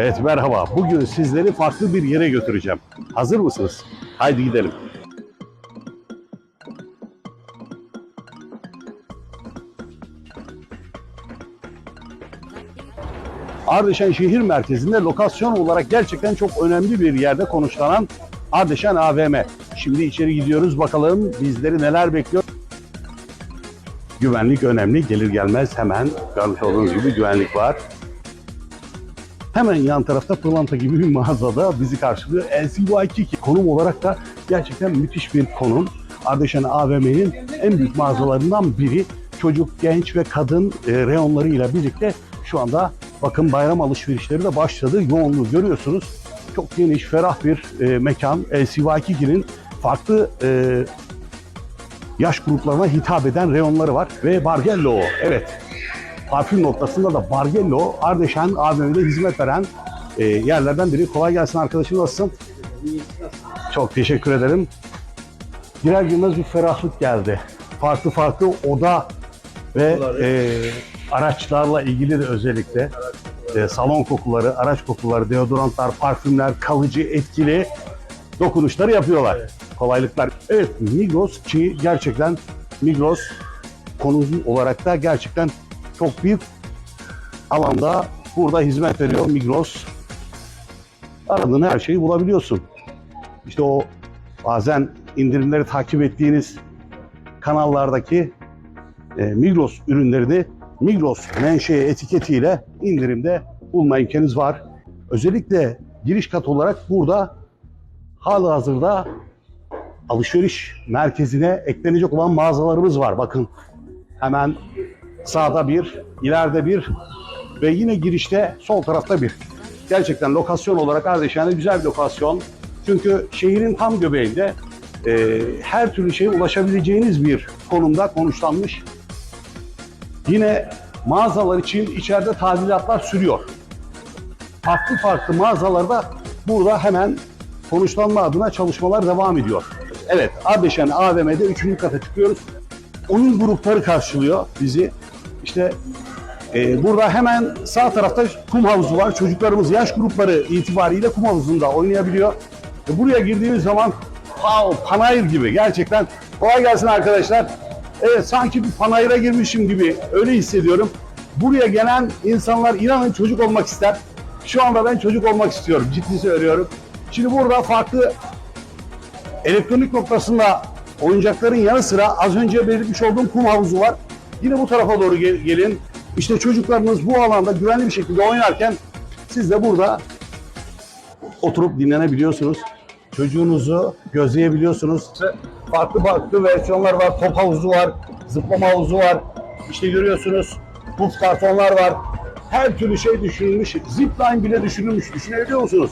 Evet merhaba. Bugün sizleri farklı bir yere götüreceğim. Hazır mısınız? Haydi gidelim. Ardeşen şehir merkezinde lokasyon olarak gerçekten çok önemli bir yerde konuşlanan Ardeşen AVM. Şimdi içeri gidiyoruz bakalım bizleri neler bekliyor. Güvenlik önemli. Gelir gelmez hemen görmüş olduğunuz gibi güvenlik var. Hemen yan tarafta pırlanta gibi bir mağazada bizi karşılıyor. LCY2 konum olarak da gerçekten müthiş bir konum. Ardeşen AVM'nin en büyük mağazalarından biri. Çocuk, genç ve kadın e, reyonlarıyla birlikte şu anda bakın bayram alışverişleri de başladı. Yoğunluğu görüyorsunuz. Çok geniş, ferah bir e, mekan. LCY2'nin farklı e, yaş gruplarına hitap eden reyonları var. Ve Bargello, evet parfüm noktasında da Bargello, Ardeşen AVM'de hizmet veren e, yerlerden biri. Kolay gelsin arkadaşım nasılsın? Çok teşekkür ederim. Girer girmez bir ferahlık geldi. Farklı farklı oda ve e, araçlarla ilgili de özellikle e, salon kokuları, araç kokuları, deodorantlar, parfümler, kalıcı, etkili dokunuşları yapıyorlar. Kolaylıklar. Evet Migros ki gerçekten Migros konu olarak da gerçekten çok büyük alanda burada hizmet veriyor Migros. Aradığın her şeyi bulabiliyorsun. İşte o bazen indirimleri takip ettiğiniz kanallardaki e, Migros ürünlerini Migros menşe etiketiyle indirimde bulma imkanınız var. Özellikle giriş kat olarak burada hala hazırda alışveriş merkezine eklenecek olan mağazalarımız var. Bakın hemen sağda bir, ileride bir ve yine girişte sol tarafta bir. Gerçekten lokasyon olarak Ardeşen'de güzel bir lokasyon. Çünkü şehrin tam göbeğinde e, her türlü şeye ulaşabileceğiniz bir konumda konuşlanmış. Yine mağazalar için içeride tadilatlar sürüyor. Farklı farklı mağazalarda burada hemen konuşlanma adına çalışmalar devam ediyor. Evet, Ardeşen AVM'de 3. kata çıkıyoruz. Onun grupları karşılıyor bizi. İşte e, burada hemen sağ tarafta kum havuzu var. Çocuklarımız yaş grupları itibariyle kum havuzunda oynayabiliyor. E, buraya girdiğimiz zaman wow, panayır gibi gerçekten. Kolay gelsin arkadaşlar. Evet sanki bir panayıra girmişim gibi öyle hissediyorum. Buraya gelen insanlar inanın çocuk olmak ister. Şu anda ben çocuk olmak istiyorum. Ciddi söylüyorum. Şimdi burada farklı elektronik noktasında oyuncakların yanı sıra az önce belirtmiş olduğum kum havuzu var. Yine bu tarafa doğru gel- gelin. İşte çocuklarınız bu alanda güvenli bir şekilde oynarken siz de burada oturup dinlenebiliyorsunuz. Çocuğunuzu gözleyebiliyorsunuz. Farklı farklı versiyonlar var. Top havuzu var, zıplama havuzu var. İşte görüyorsunuz puf kartonlar var. Her türlü şey düşünülmüş. Zipline bile düşünülmüş. Düşünebiliyor musunuz?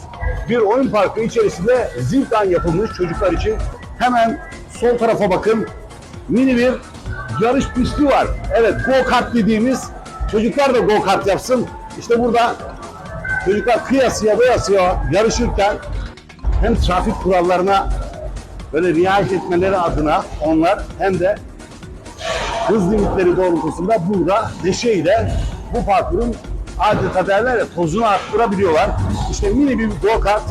Bir oyun parkı içerisinde zipline yapılmış çocuklar için. Hemen sol tarafa bakın. Mini bir yarış pisti var. Evet go kart dediğimiz çocuklar da go kart yapsın. İşte burada çocuklar kıyasıya doyasıya yarışırken hem trafik kurallarına böyle riayet etmeleri adına onlar hem de hız limitleri doğrultusunda burada neşeyle bu parkurun adeta derler ya tozunu arttırabiliyorlar. İşte mini bir go kart.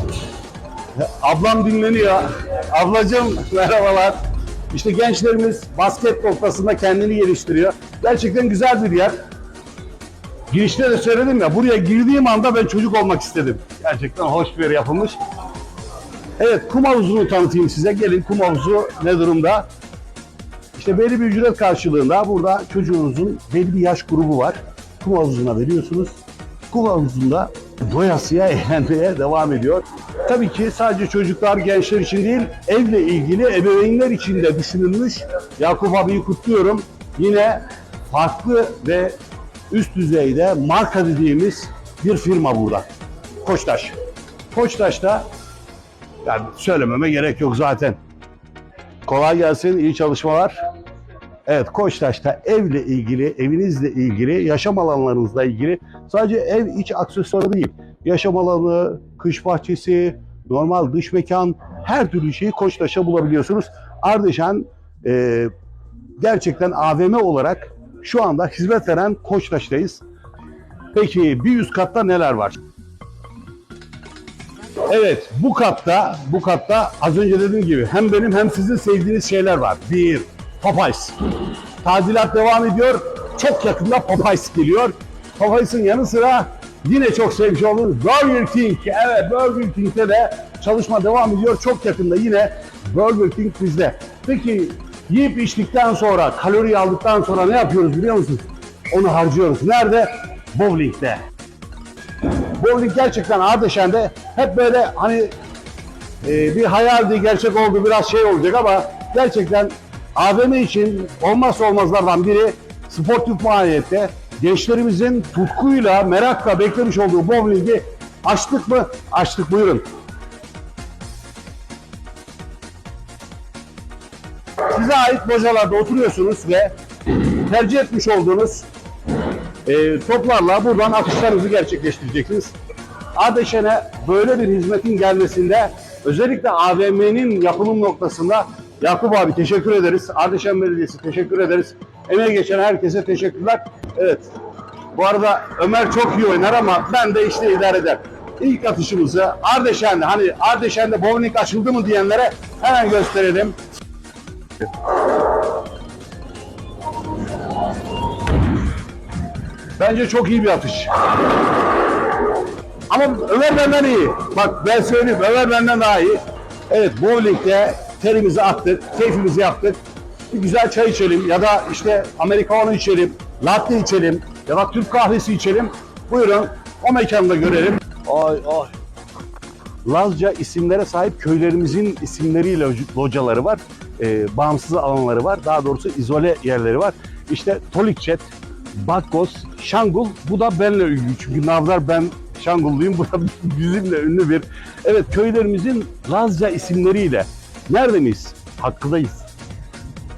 Ablam dinleniyor. Ablacığım merhabalar. İşte gençlerimiz basket noktasında kendini geliştiriyor. Gerçekten güzel bir yer. Girişte de söyledim ya buraya girdiğim anda ben çocuk olmak istedim. Gerçekten hoş bir yer yapılmış. Evet kum havuzunu tanıtayım size. Gelin kum havuzu ne durumda? İşte belli bir ücret karşılığında burada çocuğunuzun belli bir yaş grubu var. Kum havuzuna veriyorsunuz. Kum havuzunda doyasıya eğlenmeye devam ediyor. Tabii ki sadece çocuklar, gençler için değil, evle ilgili ebeveynler için de düşünülmüş. Yakup abiyi kutluyorum. Yine farklı ve üst düzeyde marka dediğimiz bir firma burada. Koçtaş. Koçtaş'ta yani söylememe gerek yok zaten. Kolay gelsin, iyi çalışmalar. Evet, Koçtaş'ta evle ilgili, evinizle ilgili, yaşam alanlarınızla ilgili sadece ev iç aksesuarı değil, yaşam alanı, kış bahçesi, normal dış mekan, her türlü şeyi Koçtaş'ta bulabiliyorsunuz. Ardeşen e, gerçekten AVM olarak şu anda hizmet veren Koçtaş'tayız. Peki bir üst katta neler var? Evet, bu katta, bu katta az önce dediğim gibi hem benim hem sizin sevdiğiniz şeyler var. Bir, Popeyes. Tadilat devam ediyor. Çok yakında Popeyes geliyor. Popeyes'in yanı sıra yine çok sevmiş olduğunuz Burger King. Evet, Burger King'de de çalışma devam ediyor. Çok yakında yine Burger King bizde. Peki yiyip içtikten sonra, kalori aldıktan sonra ne yapıyoruz biliyor musunuz? Onu harcıyoruz. Nerede? Bowling'de. Bowling gerçekten Ardeşen'de hep böyle hani e, bir hayaldi, gerçek oldu, biraz şey olacak ama gerçekten AVM için olmazsa olmazlardan biri sportif maliyette gençlerimizin tutkuyla, merakla beklemiş olduğu bowling'i açtık mı? Açtık buyurun. Size ait localarda oturuyorsunuz ve tercih etmiş olduğunuz e, toplarla buradan atışlarınızı gerçekleştireceksiniz. Adeşen'e böyle bir hizmetin gelmesinde özellikle AVM'nin yapılım noktasında Yakup abi teşekkür ederiz. Ardeşen Belediyesi teşekkür ederiz. Emeği geçen herkese teşekkürler. Evet. Bu arada Ömer çok iyi oynar ama ben de işte idare eder. İlk atışımızı Ardeşen'de hani Ardeşen'de bowling açıldı mı diyenlere hemen gösterelim. Bence çok iyi bir atış. Ama Ömer benden iyi. Bak ben söyleyeyim Ömer benden daha iyi. Evet bowlingde terimizi attık, keyfimizi yaptık. Bir güzel çay içelim ya da işte americano içelim, latte içelim ya da Türk kahvesi içelim. Buyurun o mekanı da görelim. Ay ay. Lazca isimlere sahip köylerimizin isimleriyle locaları var. Ee, bağımsız alanları var. Daha doğrusu izole yerleri var. İşte Tolikçet, Bakkos, Şangul. Bu da benle ünlü. Çünkü Navlar ben Şangulluyum. Bu da bizimle ünlü bir. Evet köylerimizin Lazca isimleriyle. Nerede miyiz? Hakkıdayız.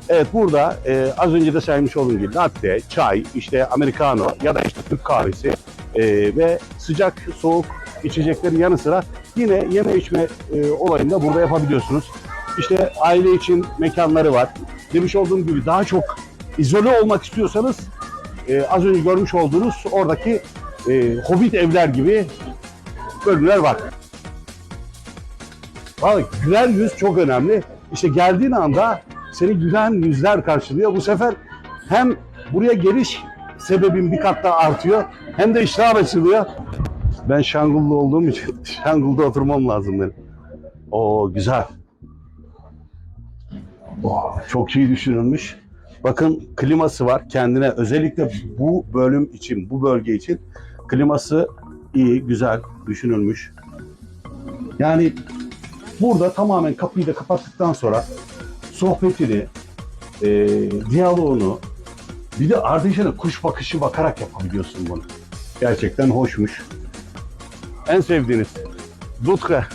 Evet burada e, az önce de saymış olduğum gibi latte, çay, işte americano ya da işte Türk kahvesi e, ve sıcak soğuk içeceklerin yanı sıra yine yeme içme e, olayını da burada yapabiliyorsunuz. İşte aile için mekanları var. Demiş olduğum gibi daha çok izole olmak istiyorsanız e, az önce görmüş olduğunuz oradaki e, hobbit evler gibi bölümler var. Vallahi güler yüz çok önemli. İşte geldiğin anda seni gülen yüzler karşılıyor. Bu sefer hem buraya geliş sebebin bir kat daha artıyor hem de iştah açılıyor. Ben Şangullu olduğum için Şangul'da oturmam lazım benim. O güzel. Oh, çok iyi düşünülmüş. Bakın kliması var kendine özellikle bu bölüm için, bu bölge için kliması iyi, güzel düşünülmüş. Yani burada tamamen kapıyı da kapattıktan sonra sohbetini, e, diyaloğunu, bir de ardışına kuş bakışı bakarak yapabiliyorsun bunu. Gerçekten hoşmuş. En sevdiğiniz Dudka.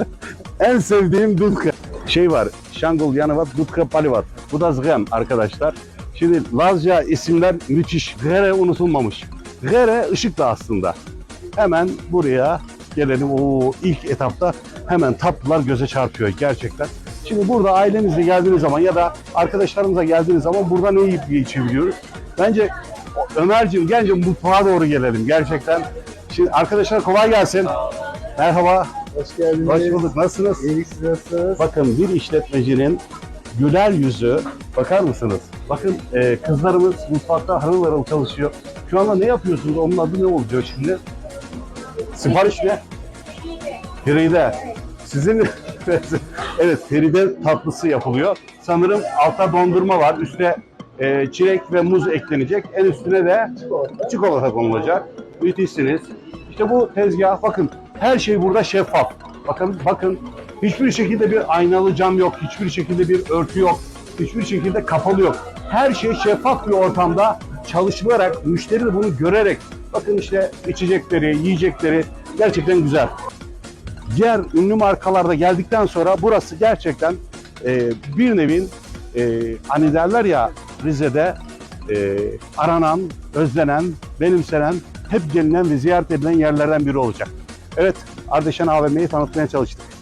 en sevdiğim Dudka. Şey var, Şangul yanı var, Dudka Palivat. Bu da Zgem arkadaşlar. Şimdi Lazca isimler müthiş. Gere unutulmamış. Gere ışık da aslında. Hemen buraya gelelim. O ilk etapta hemen tatlılar göze çarpıyor gerçekten. Şimdi burada ailenizle geldiğiniz zaman ya da arkadaşlarımızla geldiğiniz zaman burada ne yiyip içebiliyoruz? Bence Ömerciğim gence mutfağa doğru gelelim gerçekten. Şimdi arkadaşlar kolay gelsin. Merhaba. Hoş geldiniz. Hoş bulduk. Nasılsınız? İyilik siz nasılsınız? Bakın bir işletmecinin güler yüzü bakar mısınız? Bakın e, kızlarımız mutfakta harıl harıl çalışıyor. Şu anda ne yapıyorsunuz? Onun adı ne olacak şimdi? Sipariş ne? Feride. Sizin evet Feride tatlısı yapılıyor. Sanırım altta dondurma var. Üstüne e, çilek ve muz eklenecek. En üstüne de Çikolata. çikolata konulacak. Müthişsiniz. İşte bu tezgah bakın her şey burada şeffaf. Bakın bakın hiçbir şekilde bir aynalı cam yok. Hiçbir şekilde bir örtü yok. Hiçbir şekilde kapalı yok. Her şey şeffaf bir ortamda çalışılarak, müşteri de bunu görerek bakın işte içecekleri, yiyecekleri gerçekten güzel. Diğer ünlü markalarda geldikten sonra burası gerçekten e, bir nevin e, hani derler ya Rize'de e, aranan, özlenen, benimsenen, hep gelinen ve ziyaret edilen yerlerden biri olacak. Evet, Ardeşen AVM'yi tanıtmaya çalıştık.